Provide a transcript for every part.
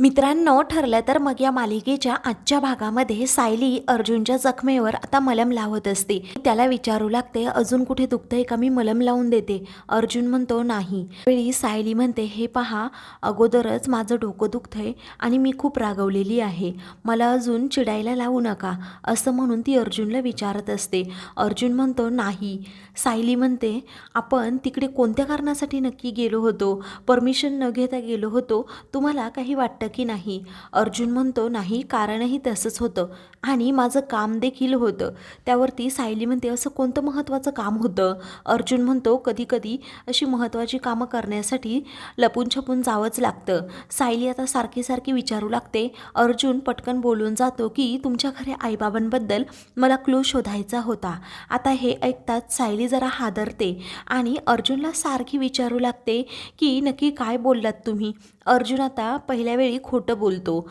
मित्रांनो ठरलं तर मग या मालिकेच्या आजच्या भागामध्ये सायली अर्जुनच्या जखमेवर आता मलम लावत असते. त्याला विचारू लागते अजून कुठे दुखतंय का? मी मलम लावून देते. अर्जुन म्हणतो नाही. वेळी सायली म्हणते हे पहा अगोदरच माझं डोकं दुखतंय आणि मी खूप रागवलेली आहे. मला अजून चिडायला लावू नका. असं म्हणून ती अर्जुनला विचारत असते. अर्जुन म्हणतो नाही. सायली म्हणते आपण तिकडे कोणत्या कारणासाठी नक्की गेलो होतो? परमिशन न घेता गेलो होतो. तुम्हाला काही वाटतं की नाही? अर्जुन म्हणतो नाही कारणही तसंच होतं आणि माझं काम देखील होतं. त्यावरती सायली म्हणते असं कोणतं महत्त्वाचं काम होतं? अर्जुन म्हणतो कधीकधी अशी महत्त्वाची कामं करण्यासाठी लपून छपून जावंच लागतं. सायली आता सारखी सारखी विचारू लागते. अर्जुन पटकन बोलून जातो की तुमच्या खऱ्या आईबाबांबद्दल मला क्लू शोधायचा होता. आता हे ऐकताच सायली जरा हादरते आणि अर्जुनला सारखी विचारू लागते की नक्की काय बोललात तुम्ही? अर्जुन आता पहिल्या वेळी खोटं बोलतो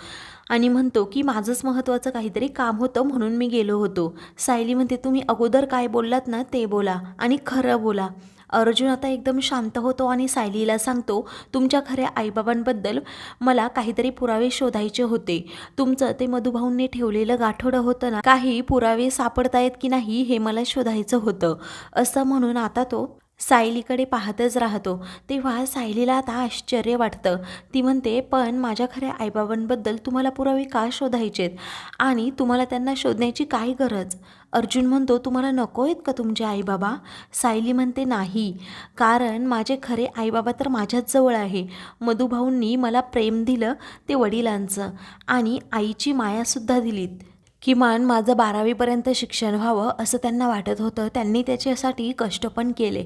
आणि म्हणतो की माझंच महत्त्वाचं काहीतरी काम होतं म्हणून मी गेलो होतो. सायली म्हणते तुम्ही अगोदर काय बोललात ना ते बोला आणि खरं बोला. अर्जुन आता एकदम शांत होतो आणि सायलीला सांगतो तुमच्या खऱ्या आईबाबांबद्दल मला काहीतरी पुरावे शोधायचे होते. तुमचं ते मधुभाऊंनी ठेवलेलं गाठोडं होतं ना काही पुरावे सापडतायत की नाही हे मला शोधायचं होतं. असं म्हणून आता तो सायलीकडे पाहतच राहतो. तेव्हा सायलीला आता आश्चर्य वाटतं. ती म्हणते पण माझ्या खऱ्या आईबाबांबद्दल तुम्हाला पुरावे का शोधायचेत? आणि तुम्हाला त्यांना शोधण्याची काय गरज? अर्जुन म्हणतो तुम्हाला नको आहेत का तुमचे आईबाबा? सायली म्हणते नाही. कारण माझे खरे आईबाबा तर माझ्याच जवळ आहे. मधुभाऊंनी मला प्रेम दिलं ते वडिलांचं आणि आईची मायासुद्धा दिलीत. किमान माझं बारावीपर्यंत शिक्षण व्हावं असं त्यांना वाटत होतं. त्यांनी त्याच्यासाठी कष्ट पण केले.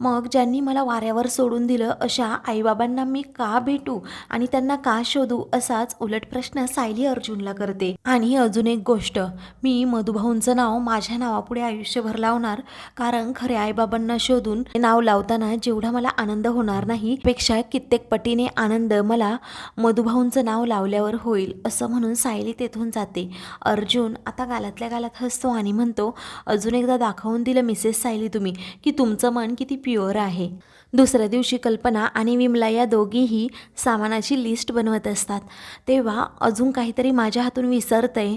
मग ज्यांनी मला वाऱ्यावर सोडून दिलं अशा आईबाबांना मी का भेटू आणि त्यांना का शोधू असाच उलट प्रश्न सायली अर्जुनला करते. आणि अजून एक गोष्ट मी मधुभाऊंचं नाव माझ्या नावापुढे आयुष्यभर लावणार कारण खऱ्या आईबाबांना शोधून हे नाव लावताना जेवढा मला आनंद होणार नाही पेक्षा कित्येक पटीने आनंद मला मधुभाऊंचं नाव लावल्यावर होईल असं म्हणून सायली तेथून जाते. अर्जुन आता गालातल्या गालात हसतो आणि म्हणतो अजून एकदा दाखवून दिलं मिसेस सायली तुम्ही की तुमचं मन किती प्युअर आहे. दुसऱ्या दिवशी कल्पना आणि विमला या दोघीही सामानाची लिस्ट बनवत असतात. तेव्हा अजून काहीतरी माझ्या हातून विसरतंय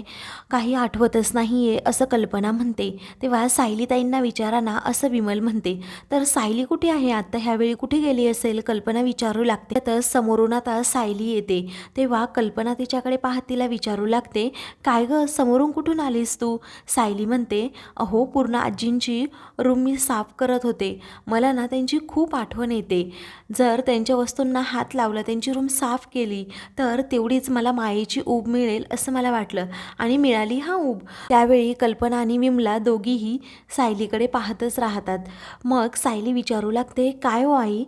काही आठवतच नाही आहे असं कल्पना म्हणते. तेव्हा सायलीताईंना विचारा ना असं विमल म्हणते. तर सायली कुठे आहे आता? ह्यावेळी कुठे गेली असेल? कल्पना विचारू लागते. तर समोरून आता सायली येते. तेव्हा कल्पना तिच्याकडे पाहत तिला विचारू लागते काय गं समोरून कुठून आलीस तू? सायली म्हणते अहो पूर्ण आजींची रूम मी साफ करत होते. मला ना त्यांची खूप आठवण येते. जर त्यांच्या वस्तूंना हात लावला त्यांची रूम साफ केली तर तेवढीच मला मायेची ऊब मिळेल असं मला वाटलं आणि मिळाली हा ऊब. त्यावेळी कल्पना आणि विमला दोघीही सायलीकडे पाहतच राहतात. मग सायली विचारू लागते काय हो आई?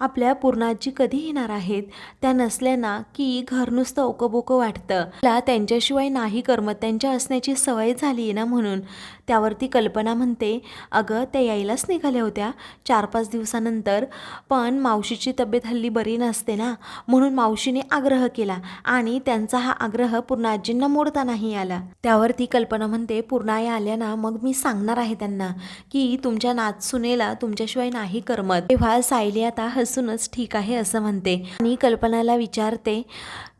आपल्या पूर्णाजी कधी येणार आहेत? त्या नसल्या ना की घर नुसतं ओकबोकं वाटतं. मला त्यांच्याशिवाय नाही करमत. त्यांच्या असण्याची सवय झाली आहे ना म्हणून. त्यावरती कल्पना म्हणते अगं त्या यायलाच निघाल्या होत्या. चार पाच दिवसानंतर. पण मावशीची तब्येत हल्ली बरी नसते ना. म्हणून मावशीने आग्रह केला आणि त्यांचा हा आग्रह पूर्ण आजींना मोडता नाही आला. त्यावरती कल्पना म्हणते पूर्ण आल्या ना मग मी सांगणार आहे त्यांना की तुमच्या नाचसुनेला तुमच्याशिवाय नाही करमत. तेव्हा सायली आता हसूनच ठीक आहे असं म्हणते आणि कल्पनाला विचारते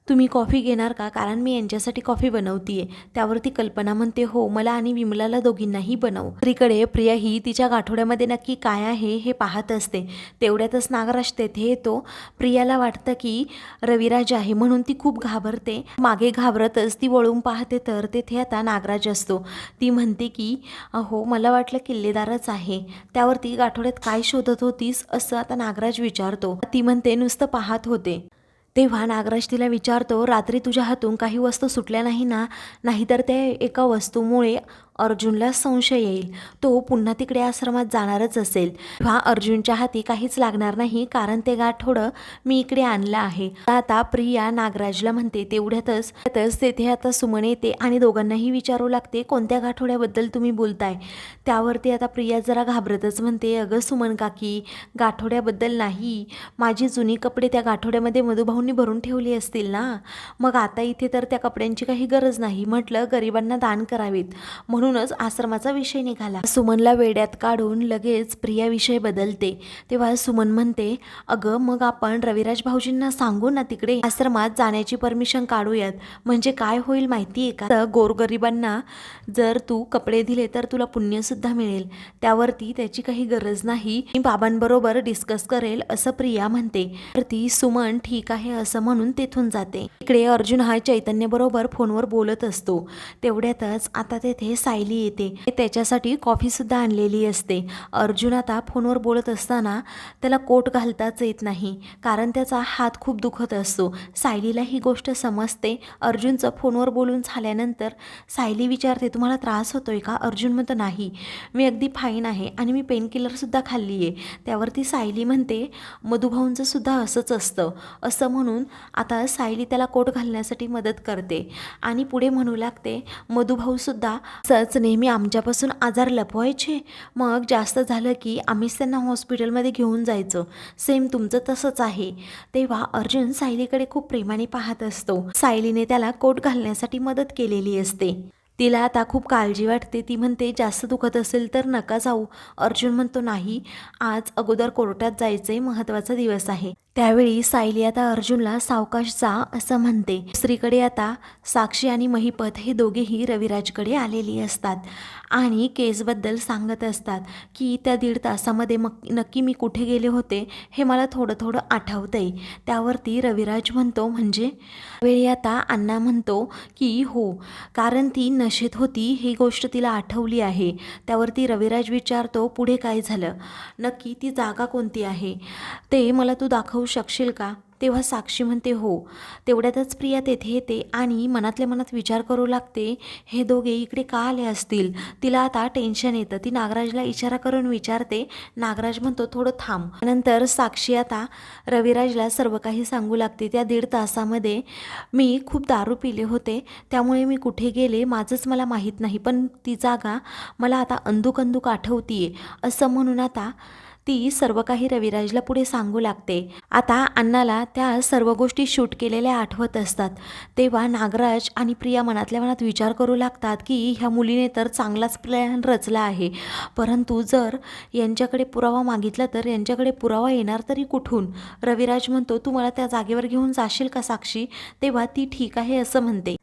तुम्ही कॉफी घेणार का? कारण मी यांच्यासाठी कॉफी बनवतीये. त्यावरती कल्पना म्हणते हो मला आणि विमलाला दोघींनाही बनव. दुसरीकडे प्रिया ही तिच्या गाठोड्यामध्ये नक्की काय आहे हे पाहत असते. तेवढ्यातच नागराज तेथे येतो. प्रियाला वाटतं की रविराज आहे म्हणून ती खूप घाबरते. मागे घाबरतच ती वळून पाहते तर तेथे आता नागराज असतो. ती म्हणते की अहो मला वाटलं किल्लेदारच आहे. त्यावरती गाठोड्यात काय शोधत होतीस? असं आता नागराज विचारतो. ती म्हणते नुसतं पाहत होते. तेव्हा नागराज तिला विचारतो रात्री तुझ्या हातून काही वस्तू सुटल्या नाही ना? नाहीतर ते एका वस्तूमुळे अर्जुनला संशय येईल. तो पुन्हा तिकडे आश्रमात जाणारच असेल. तेव्हा अर्जुनच्या हाती काहीच लागणार नाही कारण ते गाठोडं मी इकडे आणलं आहे. आता प्रिया नागराजला म्हणते तेवढ्यातच त्यातच तेथे आता सुमन येते आणि दोघांनाही विचारू लागते कोणत्या गाठोड्याबद्दल तुम्ही बोलताय? त्यावरती आता प्रिया जरा घाबरतच म्हणते अगं सुमन काकी गाठोड्याबद्दल नाही. माझी जुनी कपडे त्या गाठोड्यामध्ये मधुभाऊंनी भरून ठेवली असतील ना? मग आता इथे तर त्या कपड्यांची काही गरज नाही. म्हटलं गरिबांना दान करावीत. म्हणून म्हणूनच आश्रमाचा विषय निघाला. सुमनला वेड्यात काढून लगेच प्रिया विषय बदलते. तेव्हा सुमन म्हणते अगं मग आपण रविराज भाऊजींना सांगू ना तिकडे? आश्रमात जाण्याची परमिशन काढूयात. म्हणजे काय होईल माहिती आहे का? तर गोरगरिबांना जर तू कपडे दिले तर तुला पुण्यसुद्धा मिळेल. त्यावरती त्याची काही गरज नाही. मी बाबांबरोबर डिस्कस करेल असं प्रिया म्हणते. तर ती सुमन ठीक आहे असं म्हणून तेथून जाते. इकडे अर्जुन हा चैतन्य बरोबर फोनवर बोलत असतो. तेवढ्यातच आता तेथे सायली येते. त्याच्यासाठी कॉफीसुद्धा आणलेली असते. अर्जुन आता फोनवर बोलत असताना त्याला कोट घालताच येत नाही. कारण त्याचा हात खूप दुखत असतो. सायलीला ही गोष्ट समजते. अर्जुनचं फोनवर बोलून झाल्यानंतर सायली विचारते तुम्हाला त्रास होतोय का? अर्जुन म्हणतो नाही. मी अगदी फाईन आहे आणि मी पेनकिलरसुद्धा खाल्ली आहे. त्यावरती सायली म्हणते मधुभाऊंचं सुद्धा असंच असतं. असं म्हणून आता सायली त्याला कोट घालण्यासाठी मदत करते. आणि पुढे म्हणू लागते मधुभाऊसुद्धा स असंच नेहमी आमच्यापासून आजार लपवायचे. मग जास्त झालं की आम्हीच त्यांना हॉस्पिटलमध्ये घेऊन जायचं. सेम तुमचं तसंच आहे. तेव्हा अर्जुन सायलीकडे खूप प्रेमाने पाहत असतो. सायलीने त्याला कोट घालण्यासाठी मदत केलेली असते. तिला आता खूप काळजी वाटते. ती म्हणते जास्त दुखत असेल तर नका जाऊ. अर्जुन म्हणतो नाही आज अगोदर कोर्टात जायचे महत्त्वाचा दिवस आहे. त्यावेळी सायली आता अर्जुनला सावकाश जा असं म्हणते. दुसरीकडे आता साक्षी आणि महिपत हे दोघेही रविराजकडे आलेली असतात आणि केसबद्दल सांगत असतात की त्या दीड तासामध्ये मग नक्की मी कुठे गेले होते हे मला थोडं थोडं आठवतंय. त्यावरती रविराज म्हणतो म्हणजे? वेळी आता अण्णा म्हणतो की हो कारण ती नशेत होती ही गोष्ट तिला आठवली आहे. त्यावरती रविराज विचारतो पुढे काय झालं? नक्की ती जागा कोणती आहे? ते मला तू दाखवू शकशील का? तेव्हा साक्षी म्हणते हो तेवढ्यातच प्रिया तेथे येते आणि मनातल्या मनात विचार करू लागते हे दोघे इकडे का आले असतील? तिला आता टेन्शन येतं. ती नागराजला इशारा करून विचारते नागराज म्हणतो थोडं थांब. नंतर साक्षी आता रविराजला सर्व काही सांगू लागते. त्या दीड तासामध्ये मी खूप दारू पिले होते. त्यामुळे मी कुठे गेले माझंच मला माहीत नाही. पण ती जागा मला आता अंदूक अंदूक आठवतीये असं म्हणून आता ती सर्व काही रविराजला पुढे सांगू लागते. आता अण्णाला त्या सर्व गोष्टी शूट केलेल्या आठवत असतात. तेव्हा नागराज आणि प्रिया मनातल्या मनात विचार करू लागतात की ह्या मुलीने तर चांगलाच प्लॅन रचला आहे. परंतु जर यांच्याकडे पुरावा मागितला तर यांच्याकडे पुरावा येणार तरी कुठून? रविराज म्हणतो तू मला त्या जागेवर घेऊन जाशील का साक्षी? तेव्हा ती ठीक आहे असं म्हणते.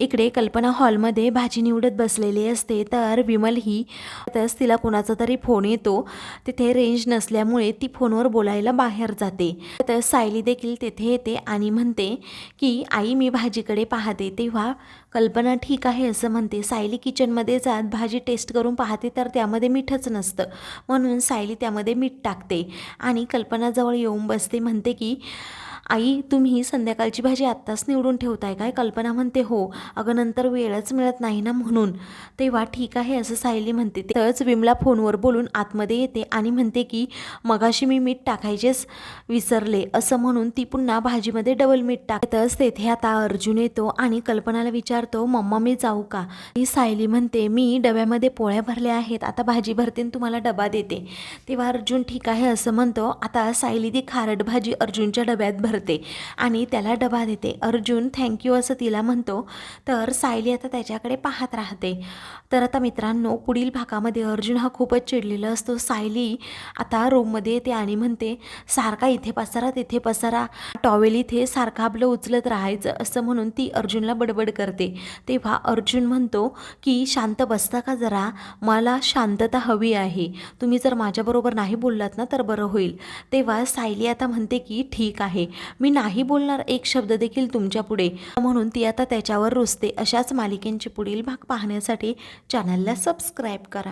इकडे कल्पना हॉलमध्ये भाजी निवडत बसलेली असते तर विमल ही तस तिला कुणाचा तरी फोन येतो. तिथे रेंज नसल्यामुळे ती फोनवर बोलायला बाहेर जाते. तर सायली देखील तेथे येते आणि म्हणते की आई मी भाजीकडे पाहते. तेव्हा कल्पना ठीक आहे असं म्हणते. सायली किचनमध्ये जात भाजी टेस्ट करून पाहते तर त्यामध्ये मीठच नसतं. म्हणून सायली त्यामध्ये मीठ टाकते आणि कल्पनाजवळ येऊन बसते म्हणते की आई तुम्ही संध्याकाळची भाजी आत्ताच निवडून ठेवताय काय? कल्पना म्हणते हो अगं नंतर वेळच मिळत नाही ना म्हणून. तेव्हा ठीक आहे असं सायली म्हणते. तरच विमला फोनवर बोलून आतमध्ये येते आणि म्हणते की मगाशी मी मीठ टाकायचेच विसरले असं म्हणून ती पुन्हा भाजीमध्ये डबल मीठ टाकतच तेथे आता अर्जुन येतो आणि कल्पनाला विचारतो मम्मा मी जाऊ का? ही सायली म्हणते मी डब्यामध्ये पोळ्या भरल्या आहेत आता भाजी भरते तुम्हाला डबा देते. तेव्हा अर्जुन ठीक आहे असं म्हणतो. आता सायली ती खारट भाजी अर्जुनच्या डब्यात भर भरते. आणि त्याला डबा देते. अर्जुन थँक्यू असं तिला म्हणतो. तर सायली आता त्याच्याकडे पाहत राहते. तर आता मित्रांनो पुढील भागामध्ये अर्जुन हा खूपच चिडलेला असतो. सायली आता रूममध्ये येते आणि म्हणते सारखा इथे पसारा तिथे पसारा. टॉवेल इथे सारखा आपलं उचलत राहायचं असं म्हणून ती अर्जुनला बडबड करते. तेव्हा अर्जुन म्हणतो की शांत बसता का जरा? मला शांतता हवी आहे. तुम्ही जर माझ्याबरोबर नाही बोललात ना तर बरं होईल. तेव्हा सायली आता म्हणते की ठीक आहे. मी नाही बोलणार एक शब्द देखील तुमच्यापुढे. म्हणून ती आता त्याच्यावर रुसते. अशाच मालिकेंचे पुढील भाग पाहण्यासाठी चॅनलला सबस्क्राईब करा.